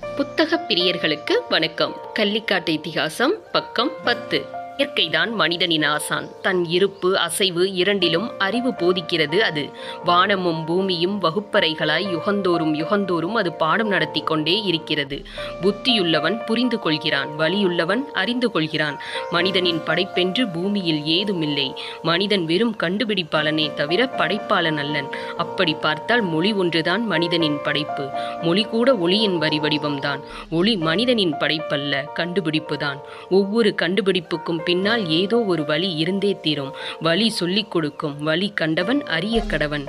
புத்தகப் பிரியர்களுக்கு வணக்கம். கள்ளிக்காட்டு இதிகாசம் பக்கம் பத்து. இயற்கைதான் மனிதனின் ஆசான். தன் இருப்பு அசைவு இரண்டிலும் அறிவு போதிக்கிறது அது. வானமும் பூமியும் வகுப்பறைகளாய் யுகந்தோறும் யுகந்தோறும் அது பாடம் நடத்தி கொண்டே இருக்கிறது. புத்தியுள்ளவன் புரிந்து கொள்கிறான் வலியுள்ளவன் அறிந்து கொள்கிறான். மனிதனின் படைப்பென்று பூமியில் ஏதுமில்லை. மனிதன் வெறும் கண்டுபிடிப்பாளனே தவிர படைப்பாளன் அல்லன். அப்படி பார்த்தால் மொழி ஒன்றுதான் மனிதனின் படைப்பு. மொழி கூட ஒளியின் வரி வடிவம்தான். ஒளி மனிதனின் படைப்பல்ல கண்டுபிடிப்புதான். ஒவ்வொரு கண்டுபிடிப்புக்கும் பின்னால் ஏதோ ஒரு வழி இருந்தே தீரும். வழி சொல்லிக் கொடுக்கும். வழி கண்டவன் அரிய கடவன்.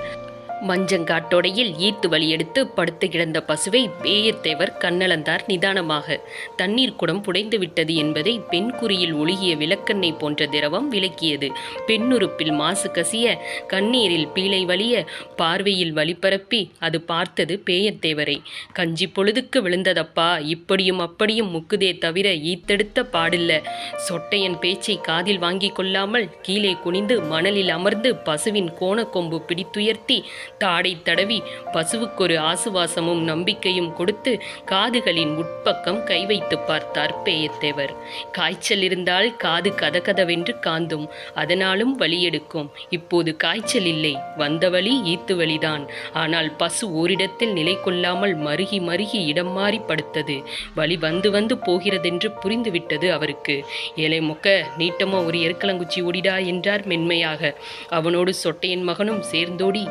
மஞ்சங்காட்டோடையில் ஈர்த்து வழி எடுத்து படுத்து கிடந்த பசுவை பேயத்தேவர் கண்ணளந்தார் நிதானமாக. தண்ணீர் குடம் புடைந்து விட்டது என்பதை பெண் குறியில் ஒழுகிய விளக்கெண்ணெய் போன்ற திரவம் விளக்கியது. பெண்ணுறுப்பில் மாசு கசிய கண்ணீரில் பீலை வலிய பார்வையில் வழிபரப்பி அது பார்த்தது பேயத்தேவரை கஞ்சி பொழுதுக்கு விழுந்ததப்பா இப்படியும் அப்படியும் முக்குதே தவிர ஈத்தெடுத்த பாடில்ல. சொட்டையன் பேச்சை காதில் வாங்கிக் கொள்ளாமல் கீழே குனிந்து மணலில் அமர்ந்து பசுவின் கோணக்கொம்பு பிடித்துயர்த்தி தாடை தடவி பசுவுக்கொரு ஆசுவாசமும் நம்பிக்கையும் கொடுத்து காதுகளின் உட்பக்கம் கை வைத்து பார்த்தார் பேயத்தேவர். காய்ச்சல் இருந்தால் காது கதகதவென்று காந்தும் அதனாலும் வலி எடுக்கும். இப்போது காய்ச்சல் இல்லை வந்த வழி ஈத்து வழிதான் ஆனால் பசு ஓரிடத்தில் நிலை கொள்ளாமல் மருகி மருகி இடம் மாறி படுத்தது. வழி வந்து வந்து போகிறதென்று புரிந்துவிட்டது அவருக்கு. ஏழை மொக்க நீட்டமா ஒரு எருக்கலங்குச்சி ஓடிடா என்றார் மென்மையாக. அவனோடு சொட்டையன் மகனும் சேர்ந்தோடி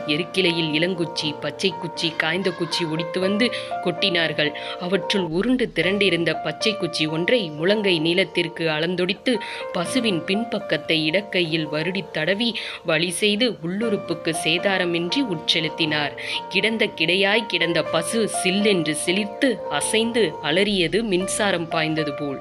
எருக்கிலையில் இளங்குச்சி பச்சை குச்சி காய்ந்த குச்சி ஒடித்து வந்து கொட்டினார்கள். அவற்றுள் உருண்டு திரண்டிருந்த பச்சை குச்சி ஒன்றை முழங்கை நீளத்திற்கு அளந்தொடித்து பசுவின் பின்பக்கத்தை இடக்கையில் வருடி தடவி வழி செய்து உள்ளுறுப்புக்கு சேதாரமின்றி உட்செலுத்தினார். கிடந்த கிடையாய் கிடந்த பசு சில்லென்று சிலிர்த்து அசைந்து அலறியது மின்சாரம் பாய்ந்தது போல்.